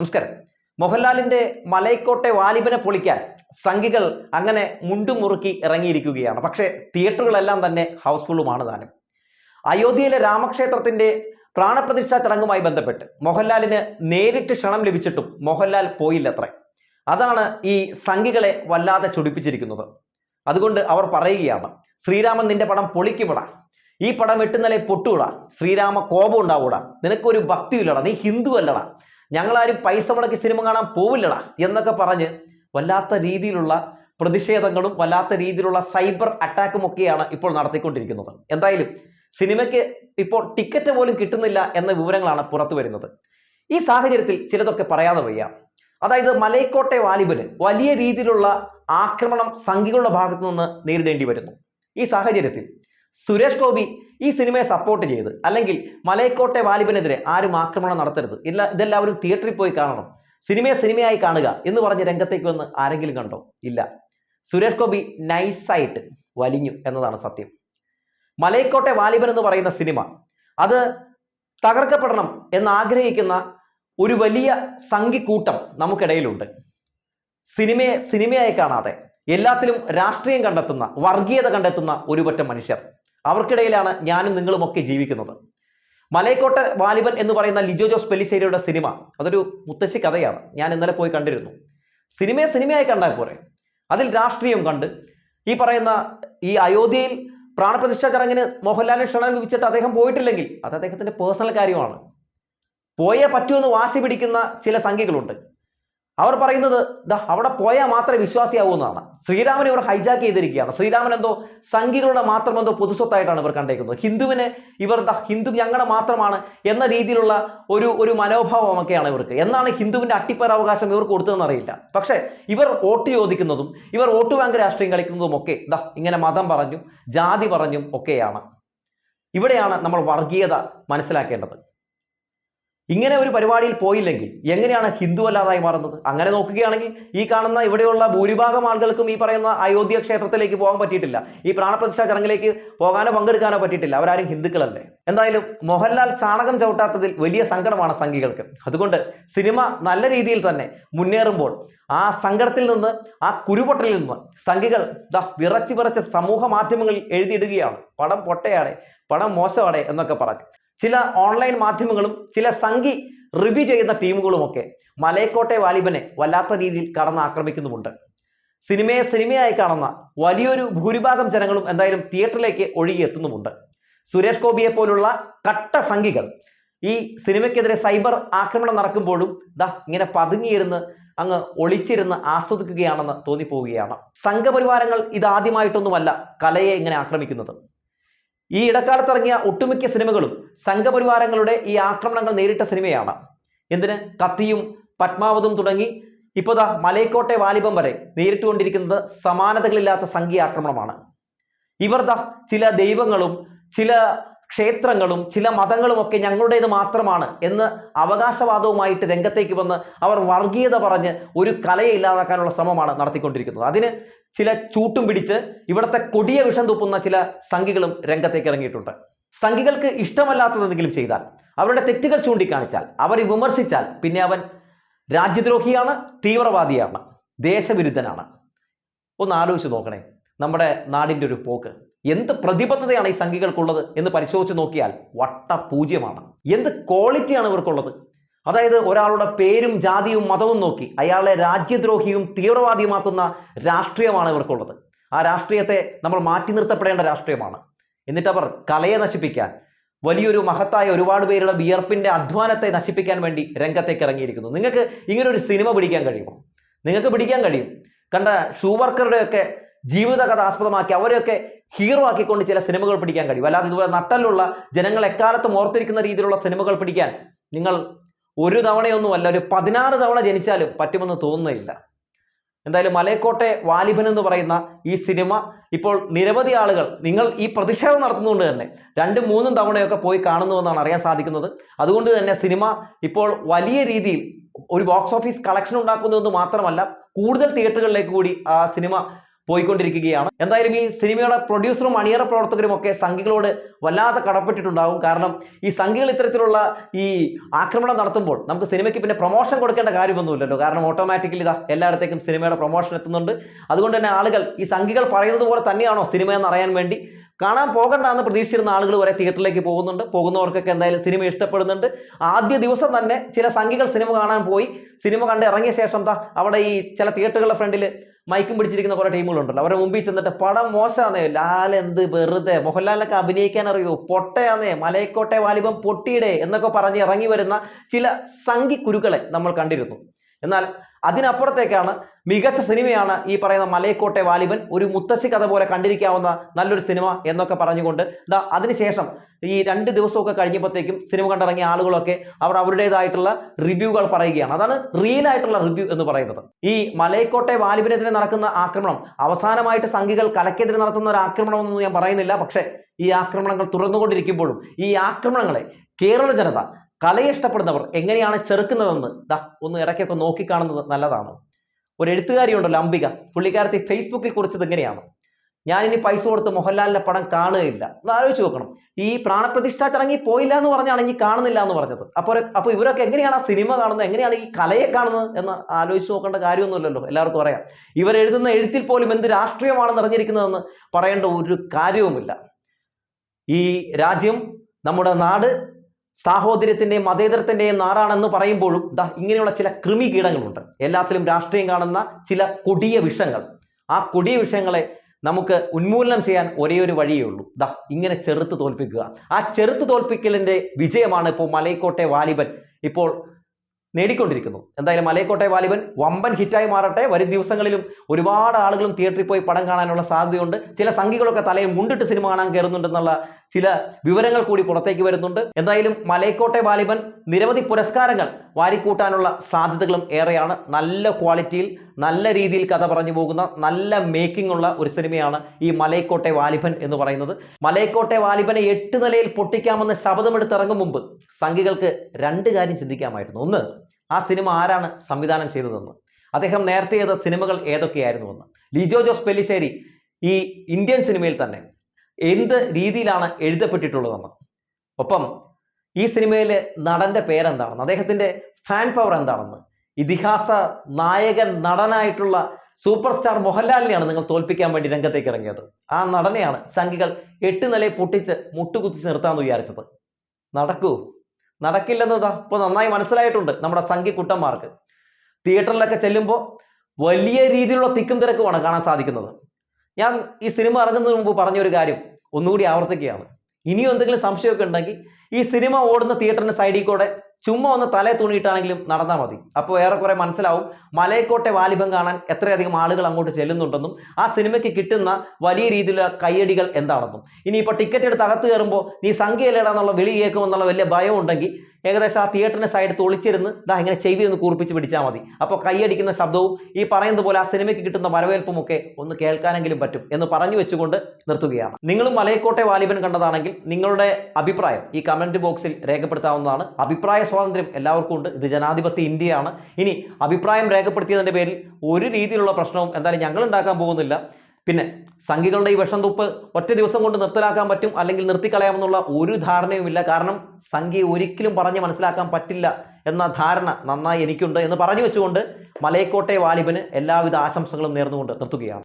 നമസ്കാരം. മോഹൻലാലിന്റെ മലൈക്കോട്ടെ വാലിബനെ പൊളിക്കാൻ സംഘികൾ അങ്ങനെ മുണ്ടുമുറുക്കി ഇറങ്ങിയിരിക്കുകയാണ്. പക്ഷെ തിയേറ്ററുകളെല്ലാം തന്നെ ഹൗസ്ഫുള്ളുമാണ് താനും. അയോധ്യയിലെ രാമക്ഷേത്രത്തിന്റെ പ്രാണപ്രതിഷ്ഠാ ചടങ്ങുമായി ബന്ധപ്പെട്ട് മോഹൻലാലിന് നേരിട്ട് ക്ഷണം ലഭിച്ചിട്ടും മോഹൻലാൽ പോയില്ലത്രേ. അതാണ് ഈ സംഘികളെ വല്ലാതെ ചൊടിപ്പിച്ചിരിക്കുന്നത്. അതുകൊണ്ട് അവർ പറയുകയാണ് ശ്രീരാമൻ നിന്റെ പടം പൊളിക്കുമിടാ ഈ പടം എട്ടുന്നലെ പൊട്ടുവിടാ. ശ്രീരാമ കോപം ഉണ്ടാവൂടാ. നിനക്കൊരു ഭക്തിയില്ലടാ നീ ഹിന്ദു അല്ലടാ ഞങ്ങളാരും പൈസ മുടക്കി സിനിമ കാണാൻ പോവില്ലടാ എന്നൊക്കെ പറഞ്ഞ് വല്ലാത്ത രീതിയിലുള്ള പ്രതിഷേധങ്ങളും വല്ലാത്ത രീതിയിലുള്ള സൈബർ അറ്റാക്കും ഒക്കെയാണ് ഇപ്പോൾ നടത്തിക്കൊണ്ടിരിക്കുന്നത്. എന്തായാലും സിനിമയ്ക്ക് ഇപ്പോൾ ടിക്കറ്റ് പോലും കിട്ടുന്നില്ല എന്ന വിവരങ്ങളാണ് പുറത്തു വരുന്നത്. ഈ സാഹചര്യത്തിൽ ചിലതൊക്കെ പറയാതെ വയ്യ. അതായത് മലയക്കോട്ടെ വാലിബന് വലിയ രീതിയിലുള്ള ആക്രമണം സംഘികളുടെ ഭാഗത്തു നിന്ന് നേരിടേണ്ടി വരുന്നു. ഈ സാഹചര്യത്തിൽ സുരേഷ് ഗോപി ഈ സിനിമയെ സപ്പോർട്ട് ചെയ്ത് അല്ലെങ്കിൽ മലയക്കോട്ടെ വാലിബനെതിരെ ആരും ആക്രമണം നടത്തരുത്. ഇല്ല ഇതെല്ലാവരും തിയേറ്ററിൽ പോയി കാണണം. സിനിമയെ സിനിമയായി കാണുക എന്ന് പറഞ്ഞ് രംഗത്തേക്ക് വന്ന് ആരെങ്കിലും കണ്ടോ? ഇല്ല. സുരേഷ് ഗോപി നൈസായിട്ട് വലിഞ്ഞു എന്നതാണ് സത്യം. മലയക്കോട്ടെ വാലിബൻ എന്ന് പറയുന്ന സിനിമ അത് തകർക്കപ്പെടണം എന്ന് ആഗ്രഹിക്കുന്ന ഒരു വലിയ സംഘിക്കൂട്ടം നമുക്കിടയിലുണ്ട്. സിനിമയെ സിനിമയായി കാണാതെ എല്ലാത്തിലും രാഷ്ട്രീയം കണ്ടെത്തുന്ന വർഗീയത കണ്ടെത്തുന്ന ഒരുപറ്റം മനുഷ്യർ. അവർക്കിടയിലാണ് ഞാനും നിങ്ങളുമൊക്കെ ജീവിക്കുന്നത്. മലയക്കോട്ടെ വാലിബൻ എന്ന് പറയുന്ന ലിജോ ജോസ് പെലിശ്ശേരിയുടെ സിനിമ അതൊരു മുത്തശ്ശി കഥയാണ്. ഞാൻ ഇന്നലെ പോയി കണ്ടിരുന്നു. സിനിമയെ സിനിമയായി കണ്ടാൽ പോരെ? അതിൽ രാഷ്ട്രീയം കണ്ട് ഈ പറയുന്ന ഈ അയോധ്യയിൽ പ്രാണപ്രതിഷ്ഠാ ചടങ്ങിന് മോഹൻലാലിന് ക്ഷണം ലഭിച്ചിട്ട് അദ്ദേഹം പോയിട്ടില്ലെങ്കിൽ അത് അദ്ദേഹത്തിന്റെ പേഴ്സണൽ കാര്യമാണ്. പോയേ പറ്റുമെന്ന് വാശി പിടിക്കുന്ന ചില സംഖ്യകളുണ്ട്. അവർ പറയുന്നത് അവിടെ പോയാൽ മാത്രമേ വിശ്വാസിയാവൂ എന്നാണ്. ശ്രീരാമനെ ഇവർ ഹൈജാക്ക് ചെയ്തിരിക്കുകയാണ്. ശ്രീരാമൻ എന്തോ സംഘികളുടെ മാത്രം എന്തോ പൊതുസ്വത്തായിട്ടാണ് ഇവർ കണ്ടേക്കുന്നത്. ഹിന്ദുവിനെ ഇവർ ദാ ഹിന്ദു ഞങ്ങളുടെ മാത്രമാണ് എന്ന രീതിയിലുള്ള ഒരു ഒരു മനോഭാവമൊക്കെയാണ് ഇവർക്ക്. എന്നാണ് ഹിന്ദുവിന്റെ അട്ടിപ്പരാവകാശം ഇവർക്ക് കൊടുത്തതെന്ന് അറിയില്ല. പക്ഷേ ഇവർ വോട്ട് ചോദിക്കുന്നതും ഇവർ വോട്ട് ബാങ്ക് രാഷ്ട്രീയം കളിക്കുന്നതും ഒക്കെ ദാ ഇങ്ങനെ മതം പറഞ്ഞും ജാതി പറഞ്ഞും ഒക്കെയാണ്. ഇവിടെയാണ് നമ്മൾ വർഗീയത മനസ്സിലാക്കേണ്ടത്. ഇങ്ങനെ ഒരു പരിപാടിയിൽ പോയില്ലെങ്കിൽ എങ്ങനെയാണ് ഹിന്ദു അല്ലാതായി മാറുന്നത്? അങ്ങനെ നോക്കുകയാണെങ്കിൽ ഈ കാണുന്ന ഇവിടെയുള്ള ഭൂരിഭാഗം ആളുകൾക്കും ഈ പറയുന്ന അയോധ്യ ക്ഷേത്രത്തിലേക്ക് പോകാൻ പറ്റിയിട്ടില്ല. ഈ പ്രാണപ്രതിഷ്ഠാ ചടങ്ങിലേക്ക് പോകാനോ പങ്കെടുക്കാനോ പറ്റിയിട്ടില്ല. അവരാരും ഹിന്ദുക്കളല്ലേ? എന്തായാലും മോഹൻലാൽ ചാണകം ചവിട്ടാത്തതിൽ വലിയ സങ്കടമാണ് സംഘികൾക്ക്. അതുകൊണ്ട് സിനിമ നല്ല രീതിയിൽ തന്നെ മുന്നേറുമ്പോൾ ആ സങ്കടത്തിൽ നിന്ന് ആ കുരുപൊട്ടലിൽ നിന്ന് സംഘികൾ ദാ വിറച്ച് വിറച്ച് സമൂഹ മാധ്യമങ്ങളിൽ എഴുതിയിടുകയാണ്. പടം പൊട്ടയാടെ പടം മോശമാടെ എന്നൊക്കെ പറഞ്ഞു. ചില ഓൺലൈൻ മാധ്യമങ്ങളും ചില സംഘി റിവ്യൂ ചെയ്യുന്ന ടീമുകളുമൊക്കെ മലയക്കോട്ടെ വാലിബനെ വല്ലാത്ത രീതിയിൽ കടന്ന് ആക്രമിക്കുന്നുമുണ്ട് സിനിമയെ സിനിമയായി കാണുന്ന വലിയൊരു ഭൂരിഭാഗം ജനങ്ങളും എന്തായാലും തിയേറ്ററിലേക്ക് ഒഴുകിയെത്തുന്നുമുണ്ട്. സുരേഷ് ഗോപിയെ പോലുള്ള കട്ട സംഘികൾ ഈ സിനിമയ്ക്കെതിരെ സൈബർ ആക്രമണം നടക്കുമ്പോഴും ദാ ഇങ്ങനെ പതുങ്ങിയിരുന്ന് അങ്ങ് ഒളിച്ചിരുന്ന് ആസ്വദിക്കുകയാണെന്ന് തോന്നിപ്പോവുകയാണ്. സംഘപരിവാരങ്ങൾ ഇതാദ്യമായിട്ടൊന്നുമല്ല കലയെ ഇങ്ങനെ ആക്രമിക്കുന്നത്. ഈ ഇടക്കാലത്ത് ഇറങ്ങിയ ഒട്ടുമിക്ക സിനിമകളും സംഘപരിവാരങ്ങളുടെ ഈ ആക്രമണങ്ങൾ നേരിട്ട സിനിമയാണ്. എന്തിന്? കത്തിയും പത്മാവതും തുടങ്ങി ഇപ്പോൾ ദാ മലയക്കോട്ടെ വാലിബം വരെ നേരിട്ടുകൊണ്ടിരിക്കുന്നത് സമാനതകളില്ലാത്ത സംഘീയ ആക്രമണമാണ്. ഇവർ ദാ ചില ദൈവങ്ങളും ചില ക്ഷേത്രങ്ങളും ചില മതങ്ങളും ഒക്കെ ഞങ്ങളുടേത് മാത്രമാണ് എന്ന് അവകാശവാദവുമായിട്ട് രംഗത്തേക്ക് വന്ന് അവർ വർഗീയത പറഞ്ഞ് ഒരു കലയെ ഇല്ലാതാക്കാനുള്ള ശ്രമമാണ് നടത്തിക്കൊണ്ടിരിക്കുന്നത്. അതിന് ചില ചൂട്ടും പിടിച്ച് ഇവിടുത്തെ കൊടിയ വിഷം തുപ്പുന്ന ചില സംഘികളും രംഗത്തേക്ക് ഇറങ്ങിയിട്ടുണ്ട്. സംഘികൾക്ക് ഇഷ്ടമല്ലാത്തതെന്തെങ്കിലും ചെയ്താൽ അവരുടെ തെറ്റുകൾ ചൂണ്ടിക്കാണിച്ചാൽ അവരെ വിമർശിച്ചാൽ പിന്നെ അവൻ രാജ്യദ്രോഹിയാണ് തീവ്രവാദിയാണ് ദേശവിരുദ്ധനാണ്. ഒന്ന് ആലോചിച്ച് നോക്കണേ. നമ്മുടെ നാടിന്റെ ഒരു പോക്ക്. എന്ത് പ്രതിബദ്ധതയാണ് ഈ സംഘികൾക്കുള്ളത് എന്ന് പരിശോധിച്ച് നോക്കിയാൽ വട്ട പൂജ്യമാണ് എന്ത് ക്വാളിറ്റിയാണ് ഇവർക്കുള്ളത്? അതായത് ഒരാളുടെ പേരും ജാതിയും മതവും നോക്കി അയാളെ രാജ്യദ്രോഹിയും തീവ്രവാദിയുമാക്കുന്ന രാഷ്ട്രീയമാണ് ഇവർക്കുള്ളത്. ആ രാഷ്ട്രീയത്തെ നമ്മൾ മാറ്റി നിർത്തപ്പെടേണ്ട രാഷ്ട്രീയമാണ്. എന്നിട്ടവർ കലയെ നശിപ്പിക്കാൻ വലിയൊരു മഹത്തായ ഒരുപാട് പേരുടെ വിയർപ്പിന്റെ അധ്വാനത്തെ നശിപ്പിക്കാൻ വേണ്ടി രംഗത്തേക്ക് ഇറങ്ങിയിരിക്കുന്നു. നിങ്ങൾക്ക് ഇങ്ങനെ ഒരു സിനിമ പിടിക്കാൻ കഴിയുമോ? നിങ്ങൾക്ക് പിടിക്കാൻ കഴിയും. കണ്ട ഷൂ വർക്കറുടെയൊക്കെ ജീവിത ആസ്പദമാക്കി അവരെയൊക്കെ ഹീറോ ആക്കിക്കൊണ്ട് ചില സിനിമകൾ പിടിക്കാൻ കഴിയും. അല്ലാതെ ഇതുപോലെ നട്ടലുള്ള ജനങ്ങൾ എക്കാലത്തും ഓർത്തിരിക്കുന്ന രീതിയിലുള്ള സിനിമകൾ പിടിക്കാൻ നിങ്ങൾ ഒരു തവണയൊന്നും അല്ല ഒരു പതിനാറ് തവണ ജനിച്ചാലും പറ്റുമെന്ന് തോന്നുന്നില്ല. എന്തായാലും മലയക്കോട്ടെ വാലിബൻ എന്ന് പറയുന്ന ഈ സിനിമ ഇപ്പോൾ നിരവധി ആളുകൾ നിങ്ങൾ ഈ പ്രതിഷേധം നടത്തുന്നതുകൊണ്ട് തന്നെ രണ്ടും മൂന്നും തവണയൊക്കെ പോയി കാണുന്നുവെന്നാണ് അറിയാൻ സാധിക്കുന്നത്. അതുകൊണ്ട് തന്നെ സിനിമ ഇപ്പോൾ വലിയ രീതിയിൽ ഒരു ബോക്സ് ഓഫീസ് കളക്ഷൻ ഉണ്ടാക്കുന്നതെന്ന് മാത്രമല്ല കൂടുതൽ തിയേറ്ററുകളിലേക്ക് കൂടി ആ സിനിമ പോയിക്കൊണ്ടിരിക്കുകയാണ്. എന്തായാലും ഈ സിനിമയുടെ പ്രൊഡ്യൂസറും അണിയറ പ്രവർത്തകരും ഒക്കെ സംഘികളോട് വല്ലാതെ കടപ്പെട്ടിട്ടുണ്ടാവും. കാരണം ഈ സംഘികൾ ഇത്തരത്തിലുള്ള ഈ ആക്രമണം നടത്തുമ്പോൾ നമുക്ക് സിനിമയ്ക്ക് പിന്നെ പ്രൊമോഷൻ കൊടുക്കേണ്ട കാര്യമൊന്നുമില്ലല്ലോ. കാരണം ഓട്ടോമാറ്റിക്കലി ഇതാ എല്ലായിടത്തേക്കും സിനിമയുടെ പ്രൊമോഷൻ എത്തുന്നുണ്ട്. അതുകൊണ്ട് തന്നെ ആളുകൾ ഈ സംഘികൾ പറയുന്നത് പോലെ തന്നെയാണോ സിനിമ എന്ന് അറിയാൻ വേണ്ടി? കാണാൻ പോകണ്ട എന്ന് പ്രതീക്ഷിച്ചിരുന്ന ആളുകൾ വരെ തിയേറ്ററിലേക്ക് പോകുന്നുണ്ട്. പോകുന്നവർക്കൊക്കെ എന്തായാലും സിനിമ ഇഷ്ടപ്പെടുന്നുണ്ട്. ആദ്യ ദിവസം തന്നെ ചില സംഘികൾ സിനിമ കാണാൻ പോയി. സിനിമ കണ്ട് ഇറങ്ങിയ ശേഷം എന്താ അവിടെ ഈ ചില തിയേറ്ററുകളുടെ ഫ്രണ്ടിൽ മൈക്കും പിടിച്ചിരിക്കുന്ന കുറേ ടീമുകളുണ്ടല്ലോ. അവരുടെ മുമ്പിൽ ചെന്നിട്ട് പടം മോശമാണേ ലാൽ എന്ത് വെറുതെ. മോഹൻലാലിനൊക്കെ അഭിനയിക്കാൻ അറിയോ പൊട്ടയാന്നേ. മലയക്കോട്ടെ വാലിബം പൊട്ടിയിടേ എന്നൊക്കെ പറഞ്ഞ് ഇറങ്ങി വരുന്ന ചില സംഘി കുരുക്കളെ നമ്മൾ കണ്ടിരുന്നു. എന്നാൽ അതിനപ്പുറത്തേക്കാണ് മികച്ച സിനിമയാണ് ഈ പറയുന്ന മലയക്കോട്ടെ വാലിബൻ ഒരു മുത്തശ്ശി കഥ പോലെ കണ്ടിരിക്കാവുന്ന നല്ലൊരു സിനിമ എന്നൊക്കെ പറഞ്ഞുകൊണ്ട് ദാ അതിനുശേഷം ഈ രണ്ട് ദിവസമൊക്കെ കഴിഞ്ഞപ്പോഴത്തേക്കും സിനിമ കണ്ടിറങ്ങിയ ആളുകളൊക്കെ അവർ അവരുടേതായിട്ടുള്ള റിവ്യൂകൾ പറയുകയാണ്. അതാണ് റിയൽ ആയിട്ടുള്ള റിവ്യൂ എന്ന് പറയുന്നത്. ഈ മലയക്കോട്ടെ വാലിബിനെതിരെ നടക്കുന്ന ആക്രമണം അവസാനമായിട്ട് സംഘികൾ കലക്കെതിരെ നടത്തുന്ന ഒരു ആക്രമണം എന്നൊന്നും ഞാൻ പറയുന്നില്ല. പക്ഷേ ഈ ആക്രമണങ്ങൾ തുടർന്നുകൊണ്ടിരിക്കുമ്പോഴും ഈ ആക്രമണങ്ങളെ കേരള ജനത കലയെ ഇഷ്ടപ്പെടുന്നവർ എങ്ങനെയാണ് ചെറുക്കുന്നതെന്ന് ദാ ഒന്ന് ഇടയ്ക്കൊക്കെ നോക്കിക്കാണുന്നത് നല്ലതാണ്. ഒരു എഴുത്തുകാരിയുണ്ടല്ലോ അംബിക. പുള്ളിക്കാരത്തി ഫേസ്ബുക്കിൽ കുറിച്ചത് എങ്ങനെയാണ് ഞാനിനി പൈസ കൊടുത്ത് മോഹൻലാലിന്റെ പടം കാണുകയില്ല. ഒന്ന് ആലോചിച്ച് നോക്കണം. ഈ പ്രാണപ്രതിഷ്ഠ ചടങ്ങിൽ പോയില്ല എന്ന് പറഞ്ഞാണ് ഇനി കാണുന്നില്ല എന്ന് പറഞ്ഞത്. അപ്പോൾ അപ്പോൾ ഇവരൊക്കെ എങ്ങനെയാണ് ആ സിനിമ കാണുന്നത്? എങ്ങനെയാണ് ഈ കലയെ കാണുന്നത് എന്ന് ആലോചിച്ച് നോക്കേണ്ട കാര്യമൊന്നുമില്ലല്ലോ. എല്ലാവർക്കും അറിയാം. ഇവർ എഴുതുന്ന എഴുത്തിൽ പോലും എന്ത് രാഷ്ട്രീയമാണ് നിറഞ്ഞിരിക്കുന്നതെന്ന് പറയേണ്ട ഒരു കാര്യവുമില്ല. ഈ രാജ്യം നമ്മുടെ നാട് സാഹോദര്യത്തിന്റെയും മതേതരത്തിന്റെയും നാടാണെന്ന് പറയുമ്പോഴും ദാ ഇങ്ങനെയുള്ള ചില കൃമി കീടങ്ങളുണ്ട്. എല്ലാത്തിലും രാഷ്ട്രീയം കാണുന്ന ചില കൊടിയ വിഷങ്ങൾ. ആ കൊടിയ വിഷയങ്ങളെ നമുക്ക് ഉന്മൂലനം ചെയ്യാൻ ഒരേ ഒരു വഴിയേ ഉള്ളൂ. ദാ ഇങ്ങനെ ചെറുത്ത് തോൽപ്പിക്കുക. ആ ചെറുത്ത് തോൽപ്പിക്കലിന്റെ വിജയമാണ് ഇപ്പോൾ മലയക്കോട്ടെ വാലിബൻ ഇപ്പോൾ നേടിക്കൊണ്ടിരിക്കുന്നു. എന്തായാലും മലയക്കോട്ടെ വാലിബൻ വമ്പൻ ഹിറ്റായി മാറട്ടെ. വരും ദിവസങ്ങളിലും ഒരുപാട് ആളുകളും തിയേറ്ററിൽ പോയി പടം കാണാനുള്ള സാധ്യതയുണ്ട്. ചില സംഘികളൊക്കെ തലയിൽ മുണ്ടിട്ട് സിനിമ കാണാൻ കയറുന്നുണ്ടെന്നുള്ള ചില വിവരങ്ങൾ കൂടി പുറത്തേക്ക് വരുന്നുണ്ട്. എന്തായാലും മലയക്കോട്ടെ വാലിബൻ നിരവധി പുരസ്കാരങ്ങൾ വാരിക്കൂട്ടാനുള്ള സാധ്യതകളും ഏറെയാണ്. നല്ല ക്വാളിറ്റിയിൽ നല്ല രീതിയിൽ കഥ പറഞ്ഞു പോകുന്ന നല്ല മേക്കിംഗ് ഉള്ള ഒരു സിനിമയാണ് ഈ മലയക്കോട്ടെ വാലിബൻ എന്ന് പറയുന്നത്. മലയക്കോട്ടെ വാലിബനെ എട്ട് നിലയിൽ പൊട്ടിക്കാമെന്ന് ശബ്ദമെടുത്തിറങ്ങും മുമ്പ് സംഘികൾക്ക് രണ്ട് കാര്യം ചിന്തിക്കാമായിരുന്നു. ഒന്ന് ആ സിനിമ ആരാണ് സംവിധാനം ചെയ്തതെന്ന്. അദ്ദേഹം നേരത്തെ ചെയ്ത സിനിമകൾ ഏതൊക്കെയായിരുന്നുവെന്ന് ലിജോ ജോസ് പെല്ലിശ്ശേരി ഈ ഇന്ത്യൻ സിനിമയിൽ തന്നെ എന്ത് രീതിയിലാണ് എഴുതപ്പെട്ടിട്ടുള്ളതെന്ന്. ഒപ്പം ഈ സിനിമയിലെ നടന്റെ പേരെന്താണെന്ന് അദ്ദേഹത്തിന്റെ ഫാൻ പവർ എന്താണെന്ന് ഇതിഹാസ നായകൻ നടനായിട്ടുള്ള സൂപ്പർ സ്റ്റാർ മോഹൻലാലിനെയാണ് നിങ്ങൾ തോൽപ്പിക്കാൻ വേണ്ടി രംഗത്തേക്ക് ഇറങ്ങിയത്. ആ നടനെയാണ് സംഘികൾ എട്ട് നിലയെ പൊട്ടിച്ച് മുട്ടുകുത്തിച്ച് നിർത്താമെന്ന് വിചാരിച്ചത്. നടക്കൂ. നടക്കില്ലെന്നതാ ഇപ്പോൾ നന്നായി മനസ്സിലായിട്ടുണ്ട് നമ്മുടെ സംഘി കുട്ടന്മാർക്ക്. തിയേറ്ററിലൊക്കെ ചെല്ലുമ്പോൾ വലിയ രീതിയിലുള്ള തിക്കും തിരക്കുമാണ് കാണാൻ സാധിക്കുന്നത്. ഞാൻ ഈ സിനിമ ഇറങ്ങുന്നതിന് മുമ്പ് പറഞ്ഞ ഒരു കാര്യം ഒന്നുകൂടി ആവർത്തിക്കുകയാണ്. ഇനിയും എന്തെങ്കിലും സംശയമൊക്കെ ഉണ്ടെങ്കിൽ ഈ സിനിമ ഓടുന്ന തിയേറ്ററിന്റെ സൈഡിൽ കൂടെ ചുമ്മാ ഒന്ന് തലേ തുണിയിട്ടാണെങ്കിലും നടന്നാൽ മതി. അപ്പോൾ ഏറെക്കുറെ മനസ്സിലാവും മലയക്കോട്ടെ വാലിബം കാണാൻ എത്രയധികം ആളുകൾ അങ്ങോട്ട് ചെല്ലുന്നുണ്ടെന്നും ആ സിനിമയ്ക്ക് കിട്ടുന്ന വലിയ രീതിയിലുള്ള കയ്യടികൾ എന്താണെന്നും. ഇനിയിപ്പോൾ ടിക്കറ്റ് എടുത്ത് അകത്ത് കയറുമ്പോൾ നീ സംഖ്യയിലിടാന്നുള്ള വിളി കേൾക്കുമെന്നുള്ള വലിയ ഭയം ഉണ്ടെങ്കിൽ ഏകദേശം ആ തിയേറ്ററിന്റെ സൈഡ് തൊളിച്ചിരുന്ന് ഇതാ ഇങ്ങനെ ചെവി ഒന്ന് കൂർപ്പിച്ച് പിടിച്ചാൽ മതി. അപ്പോൾ കൈയടിക്കുന്ന ശബ്ദവും ഈ പറയുന്നത് പോലെ ആ സിനിമയ്ക്ക് കിട്ടുന്ന വരവേൽപ്പുമൊക്കെ ഒന്ന് കേൾക്കാനെങ്കിലും പറ്റും എന്ന് പറഞ്ഞു വെച്ചുകൊണ്ട് നിർത്തുകയാണ്. നിങ്ങളും മലയക്കോട്ടെ വാലിബൻ കണ്ടതാണെങ്കിൽ നിങ്ങളുടെ അഭിപ്രായം ഈ കമന്റ് ബോക്സിൽ രേഖപ്പെടുത്താവുന്നതാണ്. അഭിപ്രായ സ്വാതന്ത്ര്യം എല്ലാവർക്കും ഉണ്ട്. ഇത് ജനാധിപത്യ ഇന്ത്യയാണ്. ഇനി അഭിപ്രായം രേഖപ്പെടുത്തിയതിന്റെ പേരിൽ ഒരു രീതിയിലുള്ള പ്രശ്നവും എന്തായാലും ഞങ്ങൾ ഉണ്ടാക്കാൻ പോകുന്നില്ല. പിന്നെ സംഘികളുടെ ഈ വിഷം തുപ്പ് ഒറ്റ ദിവസം കൊണ്ട് നിർത്തലാക്കാൻ പറ്റും അല്ലെങ്കിൽ നിർത്തിക്കളയാമെന്നുള്ള ഒരു ധാരണയുമില്ല. കാരണം സംഖ്യ ഒരിക്കലും പറഞ്ഞ് മനസ്സിലാക്കാൻ പറ്റില്ല എന്ന ധാരണ നന്നായി എനിക്കുണ്ട് എന്ന് പറഞ്ഞു വെച്ചുകൊണ്ട് മലയക്കോട്ടെ വാലിബന് എല്ലാവിധ ആശംസകളും നേർന്നുകൊണ്ട് നിർത്തുകയാണ്.